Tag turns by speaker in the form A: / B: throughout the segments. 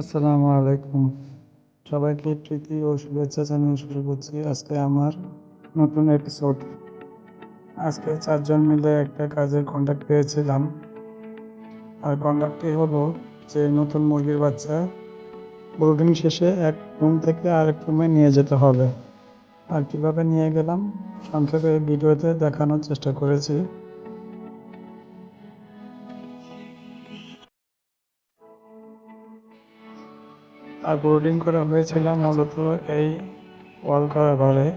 A: আসসালামু আলাইকুম। সবাইকে প্রীতি ও শুভেচ্ছা জানিয়ে শুরু করছি আজকে আমার নতুন এপিসোড আজকে চারজন মিলে একটা কাজের কন্ট্যাক্ট পেয়েছিলাম। আর কন্ট্যাক্টটি হলো যে নতুন মুরগির বাচ্চা ব্রুডিং শেষে এক রুম থেকে আরেক রুমে নিয়ে যেতে হবে। আর কীভাবে নিয়ে গেলাম, সংক্ষেপে ভিডিওতে দেখানোর চেষ্টা করেছি। বোর্ডিং করা হয়েছিল মূলত এই ওয়াল ঘরে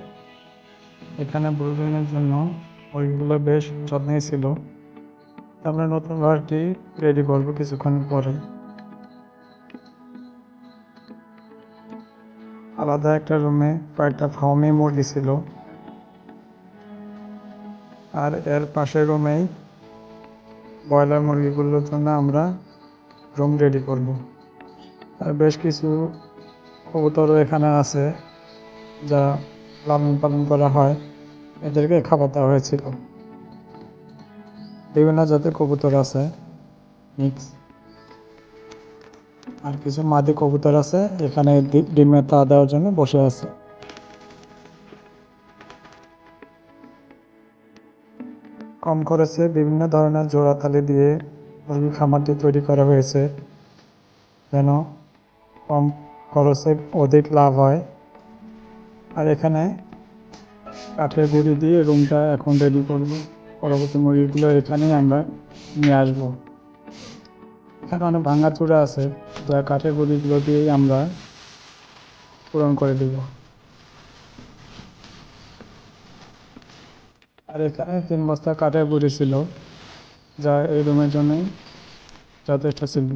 A: এখানে ব্রুডিংয়ের জন্য ওইগুলো বেশ যত্নে ছিল। আমরা নতুন ঘরটি রেডি করব কিছুক্ষণ পরে। আলাদা একটা রুমে কয়েকটা ফার্মি মুরগি ছিল। আর এর পাশের রুমেই ব্রয়লার মুরগিগুলোর জন্য আমরা রুম রেডি করব। আর বেশ কিছু কবুতরও এখানে আছে যা লালন পালন করা হয়। এদেরকে খাবার দেওয়া হয়েছিল। বিভিন্ন জাতের কবুতর আছে, মিক্স। আর কিছু মাদি কবুতর আছে, এখানে ডিমের তা দেওয়ার জন্য বসে আছে। কম খরচে বিভিন্ন ধরনের জোড়াতালি দিয়ে মুরগি খামারটি তৈরি করা হয়েছে। যেন কম খরচে অধিক লাভ হয়। আর এখানে কাঠের গুঁড়ি দিয়ে রুমটা এখন রেডি করব। পরবর্তী মুরগিগুলো এখানেই আমরা নিয়ে আসব। এখানে অনেক ভাঙা চূড়া আছে যা কাঠের গুঁড়িগুলো দিয়েই আমরা পূরণ করে দিব। আর এখানে তিন বস্তা কাঠের গুঁড়ি ছিল, যা এই রুমের জন্যই যথেষ্ট ছিল।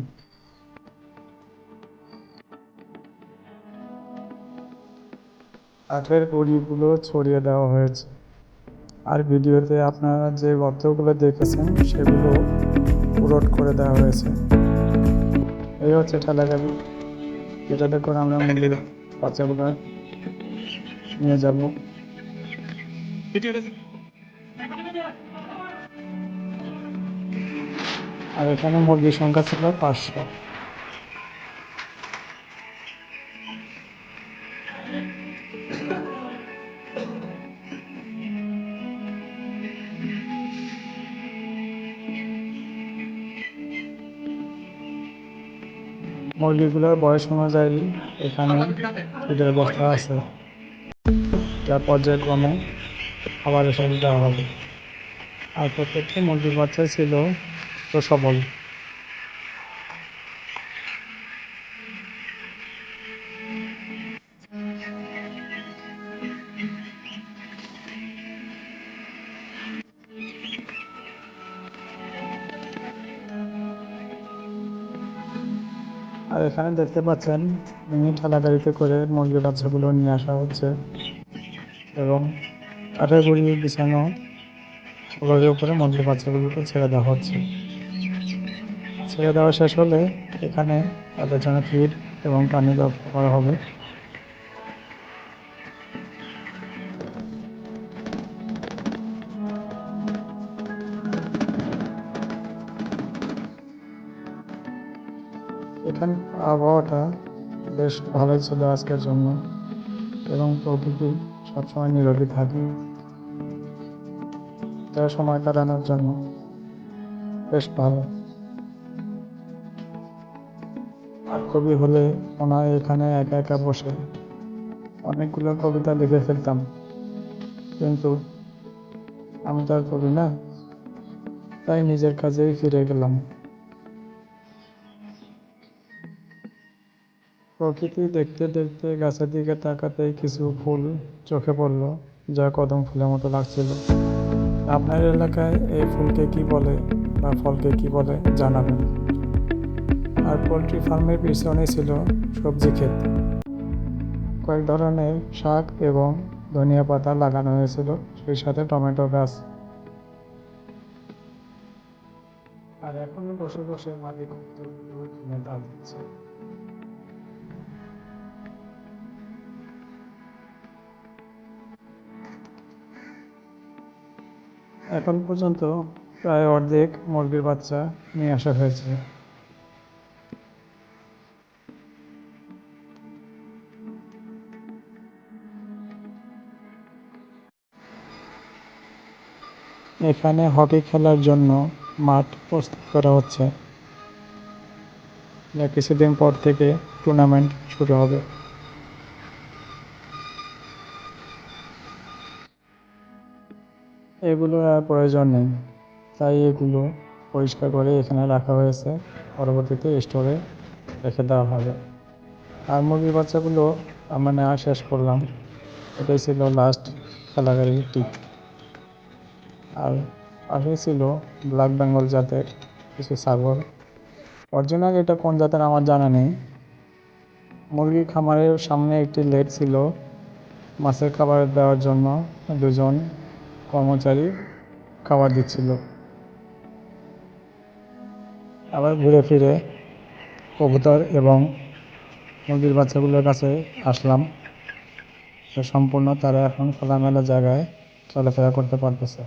A: কাঠের গুঁড়িগুলো ছড়িয়ে দেওয়া হয়েছে। আর ভিডিওতে আপনারা যে গর্তগুলো দেখেছেন, সেগুলো পুরট করে দেওয়া হয়েছে। এই হচ্ছে ঠেলাগাড়ি যেটাতে করে আমরা মুরগির বাচ্চাগুলো নিয়ে যাব। আর এখানে মুরগির সংখ্যা ছিল পাঁচশো। মুরগিগুলোর বয়স অনুযায়ী এখানে ফিডের বস্তা আছে। তার পর্যায়ক্রমে খাবারের সাথে দেওয়া হবে। আর প্রত্যেকটি মুরগির বাচ্চা ছিল তো সবল আর এখানে দেখতে পাচ্ছেন ঠেলা গাড়িতে করে মুরগি বাচ্চাগুলো নিয়ে আসা হচ্ছে। এবং কাঠের গুড়ি বিছানো গড়ির উপরে মুরগি বাচ্চাগুলোকে ছেড়ে দেওয়া হচ্ছে। ছেড়ে দেওয়া শেষ হলে এখানে তাদের জন্য ফিড এবং পানি ব্যবহার করা হবে। এখানে আবহাওয়াটা বেশ ভালোই ছিল আজকের জন্য। এবং প্রকৃতি সবসময় নীরবই থাকে। তার সময় কাটানোর জন্য বেশ ভালো। আর কবি হলে ওনার এখানে একা একা বসে অনেকগুলো কবিতা লিখে ফেলতাম। কিন্তু আমি তো আর কবি না, তাই নিজের কাজেই ফিরে গেলাম। প্রকৃতি দেখতে দেখতে গাছের দিকে তাকাতেই কিছু ফুল চোখে পড়ল, যা কদম ফুলের মতো লাগছিল। আপনার এলাকায় এই ফুলকে কি বলে বা ফলকে কি বলে জানাবেন। আর পোলট্রি ফার্মের পিছনে ছিল সবজি ক্ষেত। কয়েক ধরনের শাক এবং ধনিয়া পাতা লাগানো হয়েছিল, সেই সাথে টমেটো গাছ। আর এখন বসে বসে মালিক দিচ্ছে। এখন পর্যন্ত প্রায় অর্ধেক মুরগির বাচ্চা নিয়ে আসা হয়েছে। এখানে হকি খেলার জন্য মাঠ প্রস্তুত করা হচ্ছে। যা কিছুদিন পর থেকে টুর্নামেন্ট শুরু হবে। এগুলোর আর প্রয়োজন নেই। তাই এগুলো পরিষ্কার করে এখানে রাখা হয়েছে। পরবর্তীতে স্টোরে রেখে দেওয়া হবে। আর মুরগির বাচ্চাগুলো আমরা নেওয়া শেষ করলাম। এটাই ছিল লাস্ট খেলাগাড়ি টিপ আর পাশে ছিল ব্ল্যাক বেঙ্গল জাতের কিছু ছাগল। অরিজিনাল এটা কোন জাতের আমার জানা নেই। মুরগির খামারের সামনে একটি লেট ছিল। মাছের খাবার দেওয়ার জন্য দুজন কর্মচারী খাবার দিচ্ছিল। আবার ঘুরে ফিরে কবুতর এবং মুরগির বাচ্চাগুলোর কাছে আসলাম। সম্পূর্ণ তারা এখন খোলামেলা জায়গায় চলাফেরা করতে পারতেছে।